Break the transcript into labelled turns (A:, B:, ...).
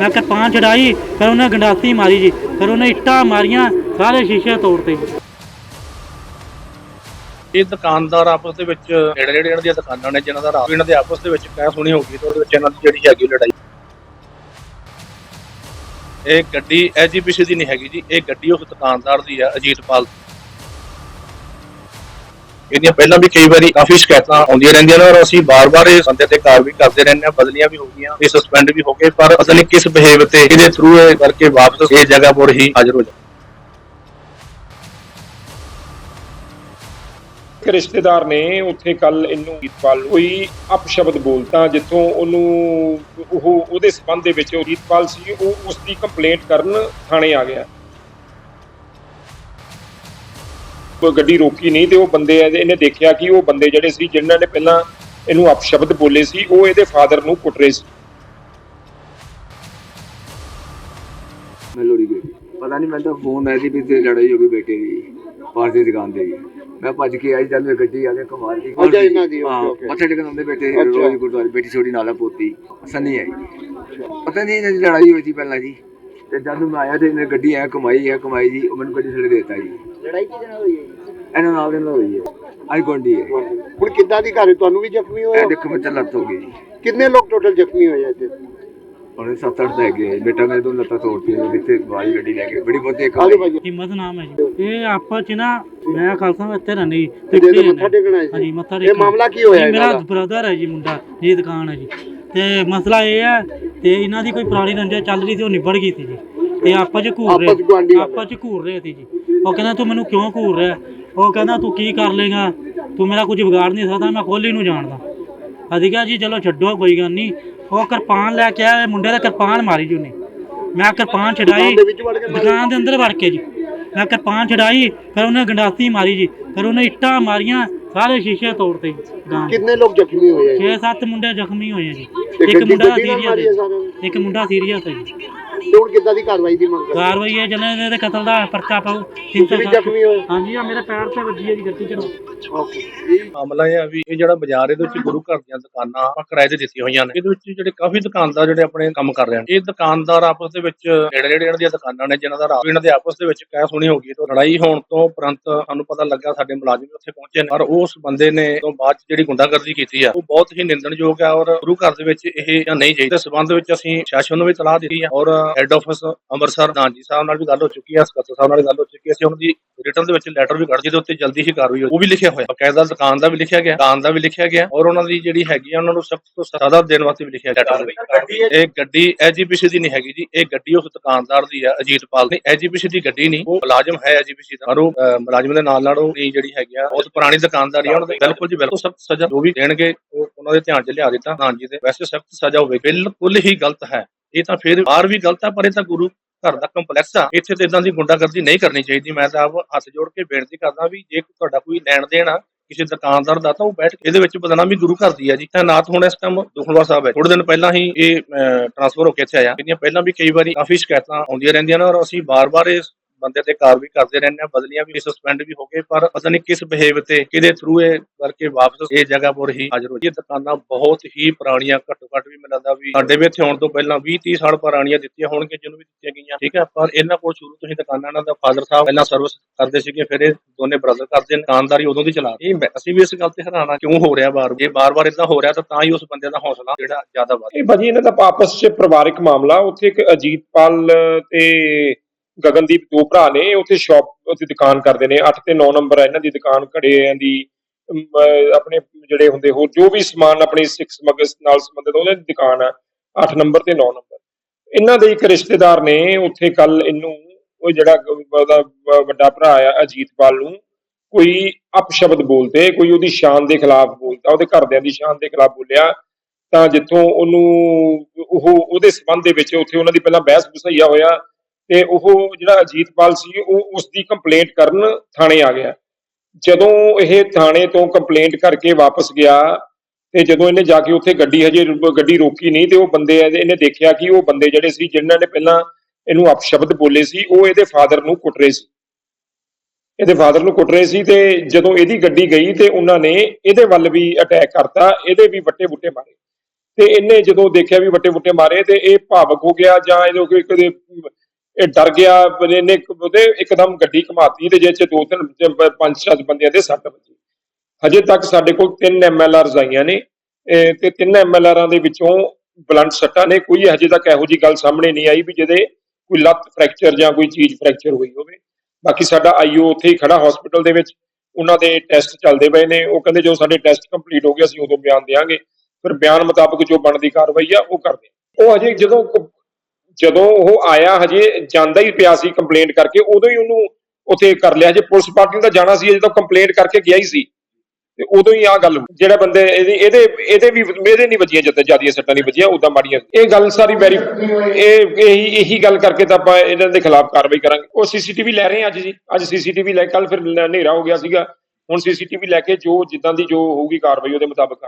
A: ਮੈਂ ਕਿਰਪਾਨ ਚੜਾਈ, ਫਿਰ ਉਹਨੇ ਗੰਡਾਸੀ ਮਾਰੀ ਜੀ, ਫਿਰ ਉਹਨੇ ਇੱਟਾਂ ਮਾਰੀਆਂ ਸਾਰੇ ਸ਼ੀਸ਼ੇ ਤੋੜਤੇ
B: ਇਹ ਦੁਕਾਨਦਾਰ ਆਪਸ ਦੇ ਵਿੱਚ ਨੇੜੇ ਨੇੜੇ ਇਹਨਾਂ ਦੀਆਂ ਦੁਕਾਨਾਂ ਨੇ, ਜਿਹਨਾਂ ਦਾ ਰਾਤ ਇਹਨਾਂ ਦੇ ਆਪਸ ਦੇ ਵਿੱਚ ਕਹਿ ਸੁਣੀ ਹੋਗੀ ਤੇ ਉਹਦੇ ਵਿੱਚ ਇਹਨਾਂ ਦੀ ਜਿਹੜੀ ਹੈਗੀ ਲੜਾਈ ਇਹ ਗੱਡੀ ਐਜੀਪੀਸੀ ਦੀ ਨਹੀਂ ਹੈਗੀ ਜੀ, ਇਹ ਗੱਡੀ ਉਸ ਦੁਕਾਨਦਾਰ ਦੀ ਆ, ਅਜੀਤਪਾਲ ਦੀ। ਇਹਦੀਆਂ ਪਹਿਲਾਂ ਵੀ ਕਈ ਵਾਰੀ ਕਾਫੀ ਸ਼ਿਕਾਇਤਾਂ ਆਉਂਦੀਆਂ ਰਹਿੰਦੀਆਂ ਨੇ ਔਰ ਅਸੀਂ ਬਾਰ-ਬਾਰ ਇਸ ਬੰਦੇ ਤੇ ਕਾਰਵਾਈ ਕਰਦੇ ਰਹਿੰਦੇ ਹਾਂ, ਬਦਲੀਆਂ ਵੀ ਹੋ ਗਈਆਂ, ਇਹ ਸਸਪੈਂਡ ਵੀ ਹੋ ਗਏ, ਪਰ ਪਤਾ ਨਹੀਂ ਕਿਸ ਬਿਹੇਵ ਤੇ ਇਹਦੇ ਥਰੂ ਇਹ ਕਰਕੇ ਵਾਪਸ ਇਹ ਜਗ੍ਹਾ ਪਰ ਹੀ ਹਾਜ਼ਰ ਹੋ ਜਾ
C: ਇੱਕ ਰਿਸ਼ਤੇਦਾਰ ਨੇ ਉੱਥੇ ਕੱਲ ਇਹਨੂੰ ਜੀਤਪਾਲ ਨੂੰ ਕੋਈ ਅਪਸ਼ਬਦ ਬੋਲਤਾ ਜਿੱਥੋਂ ਉਹਨੂੰ ਉਹ, ਉਹਦੇ ਸਬੰਧ ਦੇ ਵਿੱਚ ਉਹ ਜੀਤਪਾਲ ਸੀ, ਉਹ ਉਸ ਦੀ ਕੰਪਲੇਂਟ ਕਰਨ ਥਾਣੇ ਆ ਗਿਆ। ਗੱਡੀ ਰੋਕੀ ਨਹੀਂ ਤੇ ਉਹ ਬੰਦੇ ਇਹਨੇ ਦੇਖਿਆ ਕਿ ਉਹ ਬੰਦੇ ਜਿਹੜੇ ਸੀ ਜਿਨ੍ਹਾਂ ਨੇ ਪਹਿਲਾਂ ਇਹਨੂੰ ਅਪਸ਼ਬਦ ਬੋਲੇ ਸੀ ਉਹ ਇਹਦੇ ਫਾਦਰ ਨੂੰ ਕੁੱਟ ਰਹੇ ਸੀ।
D: ਮੈਂ ਗਈ। ਪਤਾ ਨਹੀਂ ਮੈਨੂੰ ਤਾਂ ਫੋਨ ਆਇਆ ਸੀ ਵੀ ਤੇ ਲੜਾਈ ਹੋ ਗਈ ਬੇਟੇ ਦੀ ਦੀ ਦੁਕਾਨ ਤੇ। ਮੈਂ ਭੱਜ ਕੇ ਆਈ ਜਦ ਮੈਂ ਗੱਡੀ ਆ ਕੇ ਕਮਾਲ ਦੀ
E: ਅੱਛਾ, ਇਹਨਾਂ ਦੀ,
D: ਹਾਂ,
E: ਓਕੇ।
D: ਮੱਥੇ ਟੇਕਣ ਆਉਂਦੇ ਬੇਟੇ। ਰੋਜ਼ ਗੁਰਦੁਆਰੇ ਬੇਟੀ ਛੋਟੀ ਨਾਲਾ ਪੋਤੀ। ਸੰਨੀ ਆਈ ਪਤਾ ਨਹੀਂ ਇਹਨਾਂ ਦੀ ਲੜਾਈ ਹੋਈ ਸੀ ਪਹਿਲਾਂ ਜੀ। ਤੇ ਜਦ ਮੈਂ ਆਇਆ ਤੇ ਇਹਨੇ ਗੱਡੀ ਐ ਕਮਾਈ ਐ ਕਮਾਈ ਜੀ ਉਹ ਮੈਨੂੰ ਗੱਡੀ ਛੱਡ ਦੇ ਦਿੱਤਾ ਜੀ।
E: ਲੜਾਈ ਕਿਹਦੇ ਨਾਲ ਹੋਈ ਹੈ
D: ਇਹਨਾਂ ਨਾਲ ਦੇ ਨਾਲ ਹੋਈ ਹੈ। ਆਈ ਗੋਂਡੀ ਹੈ।
E: ਹੁਣ ਕਿੱਦਾਂ ਦੀ ਘਰ ਹੈ? ਤੁਹਾਨੂੰ ਵੀ ਜ਼ਖਮੀ ਹੋਏ
D: ਇਹ
E: ਹੋ?
D: ਦੇਖੋ ਮੈਂ ਲੱਤ ਹੋ ਗਈ। ਜੀ
E: ਕਿੰਨੇ ਲੋਕ ਟੋਟਲ ਜ਼ਖਮੀ ਹੋਏ ਆ ਇੱਥੇ?
D: ਉਹਨੇ ਸੱਤ ਅੱਠ ਲੈ ਗਏ। ਬੇਟਾ ਮੇਰੇ ਦੋ ਲੱਤਾਂ ਤੋੜਤੀਆਂ ਜਿੱਥੇ ਵਾਲੀ ਗੱਡੀ ਲੈ ਕੇ? ਬੜੀ ਬਹੁਤੀ ਇੱਕ
E: ਆਜੋ ਭਾਜੀ।
A: ਹਿੰਮਤ ਨਾਮ ਹੈ ਜੀ। ਇਹ ਆਪਸ ਚ ਨਾ ਮੈਂ ਖਾਲਸਾ ਇੱਥੇ ਰਹਿੰਦੀ ਜੀ।
E: ਤੇ
A: ਇੱਥੇ
E: ਇਹਦੇ
A: ਰਹਿੰਦੇ।
E: ਮੱਥਾ ਟੇਕਣਾ ਹੈ
A: ਹਾਂਜੀ ਮੱਥਾ
E: ਇਹ
A: ਟੇਕਣਾ
E: ਮਾਮਲਾ ਕੀ ਹੋਇਆ
A: ਇਹ
E: ਇਹਨਾਂ
A: ਮੇਰਾ
E: ਦਾ
A: ਬ੍ਰਦਰ ਹੈ ਜੀ ਮੁੰਡਾ ਜੀ ਦੁਕਾਨ ਹੈ ਜੀ। ਤੇ ਮਸਲਾ ਇਹ ਹੈ ਤੇ ਇਹਨਾਂ ਦੀ ਕੋਈ ਪੁਰਾਣੀ ਰੰਜਿਸ਼ ਚੱਲ ਰਹੀ ਸੀ ਉਹ ਨਿਬੜ ਗਈ ਸੀ ਜੀ। ਤੇ ਆਪਸ ਚ ਘੂਰ
E: ਆਪਸ ਚ ਗੁਆਂਢੀ
A: ਰਹੇ
E: ਵਾਲੇ।
A: ਆਪਸ ਚ ਘੂਰ ਰਹੇ ਸੀ ਜੀ। ਉਹ ਕਹਿੰਦਾ ਤੂੰ ਮੈਨੂੰ ਕਿਉਂ ਘੂਰ ਰਿਹਾ? ਉਹ ਕਹਿੰਦਾ ਤੂੰ ਕੀ ਕਰ ਲੇਗਾ ਤੂੰ ਮੇਰਾ ਕੁਝ ਵਿਗਾੜ ਨਹੀਂ ਸਕਦਾ ਮੈਂ ਕੋਹਲੀ ਨੂੰ ਜਾਣਦਾ। ਅਸੀਂ ਕਿਹਾ ਜੀ ਚਲੋ ਛੱਡੋ ਕੋਈ ਗੱਲ ਨਹੀਂ। ਉਹ ਕਿਰਪਾਨ ਲੈ ਕੇ ਆਇਆ ਮੁੰਡੇ ਦਾ ਕਿਰਪਾਨ ਮਾਰੀ ਜੀ ਉਹਨੇ। ਮੈਂ ਕਿਰਪਾਨ ਛਡਾਈ
E: ਦੁਕਾਨ ਦੇ
A: ਅੰਦਰ ਵੜ ਕੇ ਜੀ। ਮੈਂ ਕਿਰਪਾਨ ਛਡਾਈ ਫਿਰ ਉਹਨੇ ਗੰਡਾਸੀ ਮਾਰੀ ਜੀ। ਫਿਰ ਉਹਨੇ ਇੱਟਾਂ ਮਾਰੀਆਂ ਸਾਰੇ ਸ਼ੀਸ਼ੇ ਤੋੜਤੇ
E: ਕਿੰਨੇ ਲੋਕ ਜ਼ਖਮੀ ਹੋਏ ਆ
A: 6-7 ਮੁੰਡੇ ਜ਼ਖਮੀ ਹੋਏ ਆ ਜੀ। ਇੱਕ ਮੁੰਡਾ ਸੀਰੀਅਸ? ਹੈ ਇੱਕ ਮੁੰਡਾ ਸੀਰੀਅਸ ਹੈ ਜੀ।
E: ਤੇ ਹੁਣ ਕਿੱਦਾਂ ਦੀ ਕਾਰਵਾਈ ਦੀ ਮੰਗ ਕਰਦੇ
A: ਕਾਰਵਾਈ ਹੈ ਜਨੇ ਇਹਦੇ ਕਤਲ ਦਾ ਪਰਚਾ ਪਾਉ
E: ਤੁਸੀਂ ਵੀ ਜ਼ਖਮੀ ਹੋਏ
A: ਹਾਂਜੀ ਆ ਮੇਰੇ ਪੈਰ ਤੇ ਵੱਜੀ ਹੈ ਜੀ ਗੱਡੀ ਚਲੋ
E: ਓਕੇ।
B: ਮਾਮਲਾ ਇਹ ਆ ਵੀ ਇਹ ਜਿਹੜਾ ਬਾਜ਼ਾਰ ਇਹਦੇ ਵਿੱਚ ਗੁਰੂ ਘਰ ਦੀਆਂ ਦੁਕਾਨਾਂ ਆਪਾਂ ਕਿਰਾਏ ਤੇ ਦਿੱਤੀਆਂ ਹੋਈਆਂ ਨੇ। ਇਹਦੇ ਵਿੱਚ ਜਿਹੜੇ ਕਾਫੀ ਦੁਕਾਨਦਾਰ ਜਿਹੜੇ ਆਪਣੇ ਕੰਮ ਕਰ ਰਹੇ ਨੇ ਇਹ ਦੁਕਾਨਦਾਰ ਆਪਸ ਦੇ ਵਿੱਚ ਨੇੜੇ ਨੇੜੇ ਇਹਨਾਂ ਦੀਆਂ ਦੁਕਾਨਾਂ ਨੇ ਜਿਨ੍ਹਾਂ ਦਾ ਰਾਤ ਇਹਨਾਂ ਦੇ ਆਪਸ ਦੇ ਵਿੱਚ ਕਹਿ ਸੁਣੀ ਹੋਗੀ ਤੇ ਲੜਾਈ ਹੋਣ ਤੋਂ ਉਪਰੰਤ ਸਾਨੂੰ ਪਤਾ ਲੱਗਾ ਸਾਡੇ ਮੁਲਾਜ਼ਮ ਉੱਥੇ ਪਹੁੰਚੇ ਨੇ। ਪਰ ਉਸ ਬੰਦੇ ਨੇ ਤੋਂ ਬਾਅਦ 'ਚ ਜਿਹੜੀ ਗੁੰਡਾਗਰਦੀ ਕੀਤੀ ਆ ਉਹ ਬਹੁਤ ਹੀ ਨਿੰਦਣਯੋਗ ਆ ਔਰ ਗੁਰੂ ਘਰ ਦੇ ਵਿੱਚ ਇਹ ਜਾਂ ਨਹੀਂ ਚਾਹੀਦਾ ਇਸ ਸੰਬੰਧ ਵਿੱਚ ਅਸੀਂ ਸ਼ਾਸਨ ਨੂੰ ਵੀ ਤਲਾਹ ਦਿੱਤੀ ਆ ਔਰ ਹੈੱਡ ਆਫਿਸ ਅੰਮ੍ਰਿਤਸਰ ਨਾਨਜੀ ਸਾਹਿਬ ਨਾਲ ਵੀ ਗੱਲ ਹੋ ਚੁੱਕੀ ਆ ਸਕੱਤਰ ਸਾਹਿਬ ਨਾਲ ਵੀ ਗੱਲ ਹੋ ਚੁੱਕੀ ਆ ਅਸੀਂ ਉਹਨਾਂ ਦੀ ਰਿਟਰਨ ਦੇ ਵਿੱਚ ਲੈਟਰ ਵੀ ਕੱਢ ਜਿਹਦੇ ਉੱਤੇ ਜਲਦੀ ਹੀ ਕਾਰਵਾਈ ਹੋ ਉਹ ਵੀ ਲਿਖਿਆ ਹੋਇਆ। ਬਕਾਇਦਾ ਦੁਕਾਨ ਦਾ ਵੀ ਲਿਖਿਆ ਗਿਆ ਦੁਕਾਨ ਦਾ ਵੀ ਲਿਖਿਆ ਗਿਆ ਔਰ ਉਹਨਾਂ ਦੀ ਜਿਹੜੀ ਹੈਗੀ ਆ ਉਹਨਾਂ ਨੂੰ ਸਖਤ ਤੋਂ ਸਜ਼ਾ ਦੇਣ ਵਾਸਤੇ ਵੀ ਲਿਖਿਆ ਗਿਆ। ਲੈਟਰ ਇਹ ਗੱਡੀ ਐਜੀਪੀਸੀ ਦੀ ਨਹੀਂ ਹੈਗੀ ਜੀ ਇਹ ਗੱਡੀ ਉਸ ਦੁਕਾਨਦਾਰ ਦੀ ਆ ਅਜੀਤਪਾਲ ਦੀ। ਐਜੀਪੀਸੀ ਦੀ ਗੱਡੀ ਨਹੀਂ ਉਹ ਮੁਲਾਜ਼ਮ ਹੈ ਐਜੀਪੀਸੀ ਦਾ। ਪਰ ਉਹ ਮੁਲਾਜ਼ਮ ਦੇ ਨਾਲ ਨਾਲ ਉਹ ਜਿਹੜੀ ਹੈਗੀ ਆ ਬਹੁਤ ਪੁਰਾਣੀ ਦੁਕਾਨਦਾਰੀ ਆ ਉਹਨਾਂ ਦੇ ਬਿਲਕੁਲ ਜੀ ਬਿਲਕੁਲ ਸਖਤ ਸਜ਼ਾ ਜੋ ਵੀ ਦੇਣਗੇ ਉਹ ਉਹਨਾਂ ਦੇ ਧਿਆਨ 'ਚ ਲਿਆ ਦਿੱਤਾ ਹਾਂ ਜੀ ਤੇ ਵੈਸੇ ਸਖਤ ਸਜ਼ਾ ਹੋਵੇ, ਬਿਲਕੁਲ ਹੀ ਗਲਤ ਹੈ। ਇਹ ਤਾਂ ਫਿਰ ਬਾਹਰ ਵੀ ਗਲਤ ਹੈ, ਪਰ ਇਹ ਤਾਂ ਗੁਰੂ ਘਰ ਦਾ ਕੰਪਲੈਕਸ ਆ। ਇੱਥੇ ਤੇ ਇਦਾਂ ਦੀ ਗੁੰਡਾਗਰਦੀ ਨਹੀਂ ਕਰਨੀ ਚਾਹੀਦੀ। ਮੈਂ ਤਾਂ ਆਪ ਹੱਥ ਜੋੜ ਕੇ ਬੇਨਤੀ ਕਰਦਾ ਵੀ ਜੇ ਤੁਹਾਡਾ ਕੋਈ ਲੈਣ ਦੇਣ ਆ, ਕਿਸੇ ਦੁਕਾਨਦਾਰ ਦਾ, ਤਾਂ ਉਹ ਬੈਠ ਕੇ ਇਹਦੇ ਵਿੱਚ ਬਦਨਾਮੀ ਗੁਰੂ ਘਰ ਦੀ ਆ ਜੀ। ਤਾਂ ਨਾਥ ਹੁਣ ਇਸ ਟਾਈਮ ਦੁਖਨਵਾ ਸਾਹਿਬ ਹੈ। ਥੋੜੇ ਦਿਨ ਪਹਿਲਾਂ ਹੀ ਇਹ ਟ੍ਰਾਂਸਫਰ ਹੋ ਕੇ ਇੱਥੇ ਆਇਆ। ਇਹਦੀਆਂ ਪਹਿਲਾਂ ਵੀ ਕਈ ਵਾਰੀ ਕਾਫੀ ਸ਼ਿਕਾਇਤਾਂ ਆਉਂਦੀਆਂ ਰਹਿੰਦੀਆਂ ਨੇ ਔਰ ਅਸੀਂ ਬਾਰ-ਬਾਰ ਇਸ ਬੰਦੇ ਤੇ ਕਾਰਵਾਈ ਕਰਦੇ ਰਹਿੰਦੇ ਹਾਂ, ਬਦਲੀਆਂ ਵੀ ਸਸਪੈਂਡ ਵੀ ਹੋ ਗਏ, ਪਰ ਪਤਾ ਨਹੀਂ ਕਿਸ ਬਿਹੇਵ ਤੇ ਕਿਹਦੇ ਥਰੂ ਇਹ ਕਰਕੇ ਵਾਪਸ ਇਹ ਜਗ੍ਹਾ ਪਰ ਹੀ ਹਾਜ਼ਰ ਹੋ ਜੀ ਦੁਕਾਨਾਂ ਬਹੁਤ ਹੀ ਪੁਰਾਣੀਆਂ ਘੱਟੋ ਘੱਟ ਵੀ ਮੈਨੂੰ ਵੀ ਸਾਡੇ ਵੀ ਇੱਥੇ ਆਉਣ ਤੋਂ ਪਹਿਲਾਂ 20 30 ਸਾਲ ਪੁਰਾਣੀਆਂ ਦਿੱਤੀਆਂ ਹੋਣਗੀਆਂ, ਜਿਹਨੂੰ ਵੀ ਦਿੱਤੀਆਂ ਗਈਆਂ, ਠੀਕ ਹੈ? ਪਰ ਇਹਨਾਂ ਕੋਲ ਸ਼ੁਰੂ ਤੋਂ ਹੀ ਦੁਕਾਨਾਂ ਇਹਨਾਂ ਦਾ ਫਾਦਰ ਸਾਹਿਬ ਪਹਿਲਾਂ ਸਰਵਿਸ ਕਰਦੇ ਸੀਗੇ, ਫਿਰ ਇਹ ਦੋਨੇ ਬ੍ਰਦਰ ਕਰਦੇ ਨੇ, ਦੁਕਾਨਦਾਰੀ ਉਦੋਂ ਦੀ ਚਲਾ ਰਹੇ। ਇਹ ਅਸੀਂ ਵੀ ਇਸ ਗੱਲ ਤੇ ਹੈਰਾਨ ਕਿਉਂ ਹੋ ਰਿਹਾ ਬਾਰ ਜੇ ਬਾਰ-ਬਾਰ ਇਦਾਂ ਹੋ ਰਿਹਾ ਤਾਂ ਤਾਂ ਹੀ ਉਸ ਬੰਦੇ ਦਾ ਹੌਸਲਾ ਜਿਹੜਾ ਜ਼ਿਆਦਾ ਵੱਧ
C: ਇਹ ਭਾਜੀ ਇਹਨਾਂ ਦਾ ਆਪਸ 'ਚ ਪਰਿਵਾਰਕ ਮਾਮਲਾ, ਉੱਥੇ ਇੱਕ ਅਜੀਤਪਾਲ ਤੇ ਗਗਨਦੀਪ ਦੋ ਭਰਾ ਨੇ, ਉੱਥੇ ਸ਼ਾਪ ਉੱਥੇ ਦੁਕਾਨ ਕਰਦੇ ਨੇ 8 ਤੇ 9 ਨੰਬਰ ਹੈ ਇਹਨਾਂ ਦੀ ਦੁਕਾਨ ਘੜਿਆਂ ਦੀ ਆਪਣੇ ਜਿਹੜੇ ਹੁੰਦੇ ਹੋਰ, ਜੋ ਵੀ ਸਮਾਨ ਆਪਣੀ ਸਿੱਖ ਸਮਗਸ ਨਾਲ ਸੰਬੰਧਿਤ ਉਹਨਾਂ ਦੁਕਾਨ ਹੈ 8 ਨੰਬਰ ਤੇ 9 ਨੰਬਰ। ਇਹਨਾਂ ਦੇ ਇੱਕ ਰਿਸ਼ਤੇਦਾਰ ਨੇ ਉੱਥੇ ਕੱਲ ਇਹਨੂੰ, ਉਹ ਜਿਹੜਾ ਉਹਦਾ ਵੱਡਾ ਭਰਾ ਆ, ਅਜੀਤਪਾਲ ਨੂੰ, ਕੋਈ ਅਪਸ਼ਬਦ ਬੋਲਦੇ, ਕੋਈ ਉਹਦੀ ਸ਼ਾਨ ਦੇ ਖਿਲਾਫ ਬੋਲਦਾ, ਉਹਦੇ ਘਰਦਿਆਂ ਦੀ ਸ਼ਾਨ ਦੇ ਖਿਲਾਫ ਬੋਲਿਆ, ਤਾਂ ਜਿੱਥੋਂ ਉਹਨੂੰ, ਉਹ ਉਹਦੇ ਸਬੰਧ ਦੇ ਵਿੱਚ ਉੱਥੇ ਉਹਨਾਂ ਦੀ ਪਹਿਲਾਂ ਬਹਿਸ ਬੁਸਈਆ ਹੋਇਆ ਤੇ ਉਹ ਜਿਹੜਾ ਅਜੀਤਪਾਲ ਸੀ, ਉਹ ਉਸ ਦੀ ਕੰਪਲੇਂਟ ਕਰਨ ਥਾਣੇ ਆ ਗਿਆ। ਜਦੋਂ ਇਹ ਥਾਣੇ ਤੋਂ ਕੰਪਲੇਂਟ ਕਰਕੇ ਵਾਪਸ ਗਿਆ ਤੇ ਜਦੋਂ ਇਹਨੇ ਜਾ ਕੇ ਉੱਥੇ ਗੱਡੀ ਹਜੇ ਗੱਡੀ ਰੋਕੀ ਨਹੀਂ ਤੇ ਉਹ ਬੰਦੇ ਇਹਨੇ ਦੇਖਿਆ ਕਿ ਉਹ ਬੰਦੇ ਜਿਹੜੇ ਸੀ, ਜਿਨ੍ਹਾਂ ਨੇ ਪਹਿਲਾਂ ਇਹਨੂੰ ਅਪਸ਼ਬਦ ਬੋਲੇ ਸੀ, ਉਹ ਇਹਦੇ ਫਾਦਰ ਨੂੰ ਕੁੱਟ ਰਹੇ ਸੀ। ਇਹਦੇ ਫਾਦਰ ਨੂੰ ਕੁੱਟ ਰਹੇ ਸੀ ਤੇ ਜਦੋਂ ਇਹਦੀ ਗੱਡੀ ਗਈ ਤੇ ਉਹਨਾਂ ਨੇ ਇਹਦੇ ਵੱਲ ਵੀ ਅਟੈਕ ਕਰਤਾ, ਇਹਦੇ ਵੀ ਵੱਟੇ ਬੁੱਟੇ ਮਾਰੇ। ਤੇ ਇਹਨੇ ਜਦੋਂ ਦੇਖਿਆ ਵੀ ਵੱਟੇ ਵੁੱਟੇ ਮਾਰੇ ਤੇ ਇਹ ਭਾਵਕ ਹੋ ਗਿਆ ਜਾਂ ਇਹਦੇ ਕੋਈ ਇਹ ਡਰ ਗਿਆ ਇਹਨੇ ਉਹਦੇ ਇੱਕਦਮ ਗੱਡੀ ਘਮਾਤੀ ਤੇ ਜਿਹਦੇ ਚ ਦੋ ਤਿੰਨ ਪੰਜ ਸੱਤ ਬੰਦਿਆਂ ਦੇ ਸੱਟ ਵੱਜੀ ਹਜੇ ਤੱਕ ਸਾਡੇ ਕੋਲ ਤਿੰਨ ਐਮਐਲਆਰਸ ਆਈਆਂ ਨੇ ਤੇ ਤਿੰਨ ਐਮਐਲਆਰਾਂ ਦੇ ਵਿੱਚੋਂ ਬਲੰਟ ਸੱਟਾਂ ਨੇ, ਕੋਈ ਹਜੇ ਤੱਕ ਇਹੋ ਜੀ ਗੱਲ ਸਾਹਮਣੇ ਨਹੀਂ ਆਈ ਵੀ ਜਿਹਦੇ ਕੋਈ ਲੱਤ ਫ੍ਰੈਕਚਰ ਜਾਂ ਕੋਈ ਚੀਜ਼ ਫ੍ਰੈਕਚਰ ਹੋਈ ਹੋਵੇ। ਬਾਕੀ ਸਾਡਾ ਆਈਓ ਉੱਥੇ ਹੀ ਖੜਾ ਹਸਪੀਟਲ ਦੇ ਵਿੱਚ, ਉਹਨਾਂ ਦੇ ਟੈਸਟ ਚੱਲਦੇ ਪਏ ਨੇ, ਉਹ ਕਹਿੰਦੇ ਜਦੋਂ ਸਾਡੇ ਟੈਸਟ ਕੰਪਲੀਟ ਹੋ ਗਏ, ਅਸੀਂ ਉਦੋਂ ਬਿਆਨ ਦੇਵਾਂਗੇ ਫਿਰ ਬਿਆਨ ਮੁਤਾਬਕ ਜੋ ਬਣਦੀ ਕਾਰਵਾਈ ਆ, ਉਹ ਕਰਦੇ ਉਹ ਹਜੇ ਜਦੋਂ ਜਦੋਂ ਉਹ ਆਇਆ, ਹਜੇ ਜਾਂਦਾ ਹੀ ਪਿਆ ਸੀ ਕੰਪਲੇਂਟ ਕਰਕੇ, ਉਦੋਂ ਹੀ ਉਹਨੂੰ ਉੱਥੇ ਕਰ ਲਿਆ। ਜੇ ਪੁਲਿਸ ਪਾਰਟੀ ਦਾ ਜਾਣਾ ਸੀ ਜਦੋਂ ਕੰਪਲੇਂਟ ਕਰਕੇ ਗਿਆ ਹੀ ਸੀ। ਤੇ ਉਦੋਂ ਹੀ ਆ ਗੱਲ ਜਿਹੜਾ ਬੰਦੇ ਇਹਦੇ ਇਹਦੇ ਇਹਦੇ ਵੀ ਮੇਰੇ ਨਹੀਂ ਵੱਜੀਆਂ ਜਿੱਦਾਂ ਜਿਆਦੀਆਂ ਸੱਟਾਂ ਨਹੀਂ ਵੱਜੀਆਂ ਉਦਾਂ ਮਾੜੀਆਂ। ਇਹ ਗੱਲ ਸਾਰੀ ਵੈਰੀ ਇਹ, ਇਹੀ ਇਹੀ ਗੱਲ ਕਰਕੇ ਤਾਂ ਆਪਾਂ ਇਹਨਾਂ ਦੇ ਖਿਲਾਫ ਕਾਰਵਾਈ ਕਰਾਂਗੇ। ਉਹ ਸੀਸੀਟੀਵੀ ਲੈ ਰਹੇ ਹਾਂ ਅੱਜ ਜੀ। ਅੱਜ ਸੀਸੀਟੀਵੀ ਲੈ ਕੱਲ ਫਿਰ ਹਨੇਰਾ ਹੋ ਗਿਆ ਸੀਗਾ। ਹੁਣ ਸੀਸੀਟੀਵੀ ਲੈ ਕੇ ਜੋ, ਜਿੱਦਾਂ ਦੀ ਜੋ ਹੋਊਗੀ ਕਾਰਵਾਈ ਉਹਦੇ ਮੁਤਾਬਕ